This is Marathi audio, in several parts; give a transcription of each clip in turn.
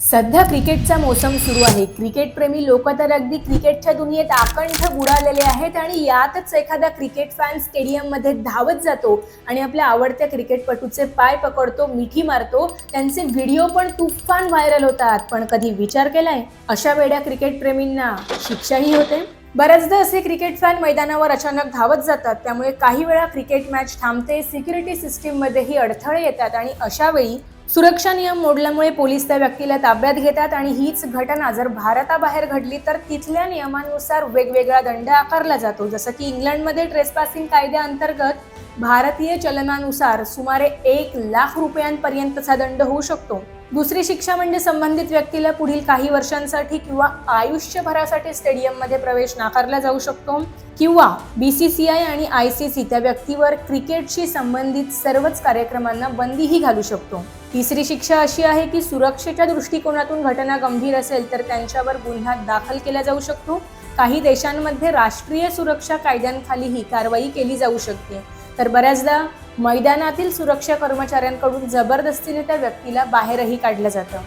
सध्या क्रिकेटचा मोसम सुरू आहे. क्रिकेटप्रेमी लोक तर अगदी क्रिकेटच्या दुनियेत आकंठ बुडालेले आहेत आणि यातच एखादा क्रिकेट फॅन स्टेडियममध्ये धावत जातो आणि आपल्या आवडत्या क्रिकेटपटूचे पाय पकडतो मिठी मारतो. त्यांचे व्हिडिओ पण तुफान व्हायरल होतात. पण कधी विचार केलाय? अशा वेड्या क्रिकेटप्रेमींना शिक्षाही होते. बऱ्याचदा असे क्रिकेट फॅन मैदानावर अचानक धावत जातात. त्यामुळे काही वेळा क्रिकेट मॅच थांबते सिक्युरिटी सिस्टीममध्येही अडथळे येतात आणि अशा वेळी सुरक्षा नियम मोडल्यामुळे पोलीस त्या व्यक्तीला ताब्यात घेतात आणि हीच घटना जर भारताबाहेर घडली तर तिथल्या नियमानुसार वेगवेगळा दंड आकारला जातो. जसं की इंग्लंडमध्ये ट्रेसपासिंग कायद्याअंतर्गत भारतीय चलनानुसार सुमारे एक लाख रुपयांपर्यंतचा दंड होऊ शकतो. दुसरी शिक्षा म्हणजे संबंधित व्यक्तीला पुढील काही वर्षांसाठी किंवा आयुष्यभरासाठी स्टेडियममध्ये प्रवेश नाकारला जाऊ शकतो किंवा बी सी सी आय आणि आय सी सी त्या व्यक्तीवर क्रिकेटशी संबंधित सर्वच कार्यक्रमांना बंदीही घालू शकतो. तिसरी शिक्षा अशी आहे की सुरक्षेच्या दृष्टिकोनातून घटना गंभीर असेल तर त्यांच्यावर गुन्हा दाखल केला जाऊ शकतो. काही देशांमध्ये राष्ट्रीय सुरक्षा कायद्यांखाली ही कारवाई केली जाऊ शकते. तर बऱ्याचदा मैदानातील सुरक्षा कर्मचाऱ्यांकडून जबरदस्तीने त्या व्यक्तीला बाहेरही काढलं जातं.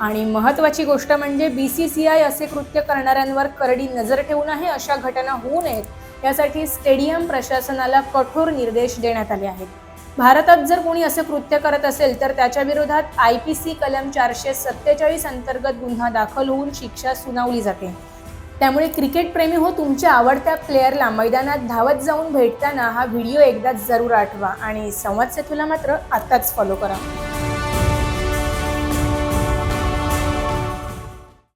आणि महत्त्वाची गोष्ट म्हणजे बी सी सी आय असे कृत्य करणाऱ्यांवर करडी नजर ठेवून आहे अशा घटना होऊ नयेत. यासाठी स्टेडियम प्रशासनाला कठोर निर्देश देण्यात आले आहेत. भारतात जर कोणी असं कृत्य करत असेल तर त्याच्या विरोधात आय पी सी कलम चारशे सत्तेचाळीस अंतर्गत गुन्हा दाखल होऊन शिक्षा सुनावली जाते. त्यामुळे क्रिकेटप्रेमी हो तुमच्या आवडत्या प्लेअरला मैदानात धावत जाऊन भेटताना हा व्हिडिओ एकदा जरूर आठवा आणि संवाद सेतूला मात्र आत्ताच फॉलो करा.